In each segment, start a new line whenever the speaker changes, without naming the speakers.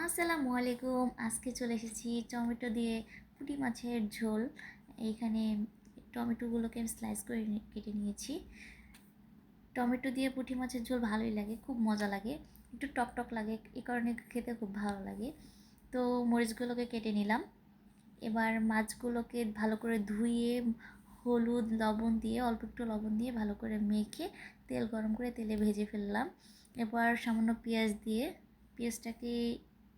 আসসালামু আলাইকুম। আজকে চলে এসেছি টমেটো দিয়ে পুঁটি মাছের ঝোল। এইখানে টমেটোগুলোকে আমি স্লাইস করে কেটে নিয়েছি। টমেটো দিয়ে পুঁটি মাছের ঝোল ভালোই লাগে, খুব মজা লাগে। একটু টক টক লাগে এই কারণে খেতে খুব ভালো লাগে। তো মরিচগুলোকে কেটে নিলাম। এবার মাছগুলোকে ভালো করে ধুয়ে, হলুদ, লবণ দিয়ে, অল্প একটু লবণ দিয়ে ভালো করে মেখে তেল গরম করে তেলে ভেজে ফেললাম। এবার সামান্য পেঁয়াজ দিয়ে, পেঁয়াজটাকে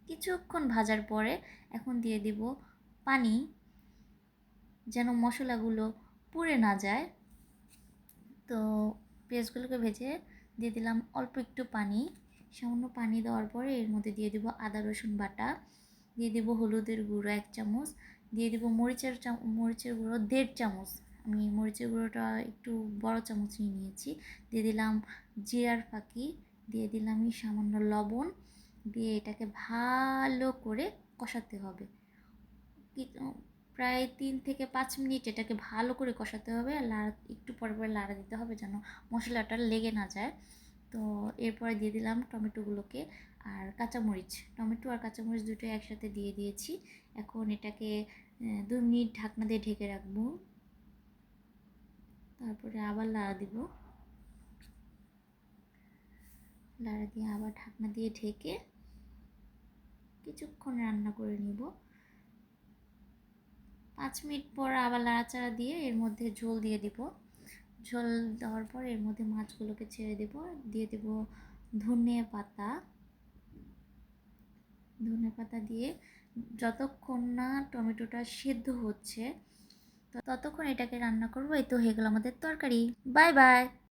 কিছুক্ষণ ভাজার পরে এখন দিয়ে দিব পানি, যেন মশলাগুলো পুড়ে না যায়। তো পেঁয়াজগুলোকে ভেজে দিয়ে দিলাম অল্প একটু পানি। সামান্য পানি দেওয়ার পরে এর মধ্যে দিয়ে দেবো আদা, রসুন বাটা। দিয়ে দেবো হলুদের গুঁড়ো এক চামচ। দিয়ে দেবো মরিচের মরিচের গুঁড়ো দেড় চামচ। আমি মরিচের গুঁড়োটা একটু বড় চামচ নিয়ে নিয়েছি। দিয়ে দিলাম জিরার ফাঁকি। দিয়ে দিলাম সামান্য লবণ। দিয়ে এটাকে ভালো করে কষাতে হবে। প্রায় তিন থেকে পাঁচ মিনিট এটাকে ভালো করে কষাতে হবে আর লাড়া, একটু পরে পরে লাড়া দিতে হবে যেন মশলাটা লেগে না যায়। তো এরপরে দিয়ে দিলাম টমেটোগুলোকে আর কাঁচামরিচ, টমেটো আর কাঁচামরিচ দুটো একসাথে দিয়ে দিয়েছি। এখন এটাকে দু মিনিট ঢাকনা দিয়ে ঢেকে রাখব। তারপরে আবার লাড়া দিব। লাড়া দিয়ে আবার ঢাকনা দিয়ে ঢেকে কিছুক্ষণ রান্না করে নিব। পাঁচ মিনিট পর আবার নাড়াচাড়া দিয়ে এর মধ্যে ঝোল দিয়ে দিব। ঝোল দেওয়ার পর এর মধ্যে মাছগুলোকে ছেড়ে দেব। দিয়ে দেব ধনে পাতা। ধনে পাতা দিয়ে যতক্ষণ না টমেটোটা সেদ্ধ হচ্ছে, ততক্ষণ এটাকে রান্না করব। এই তো হয়ে গেল আমাদের তরকারি। Bye bye.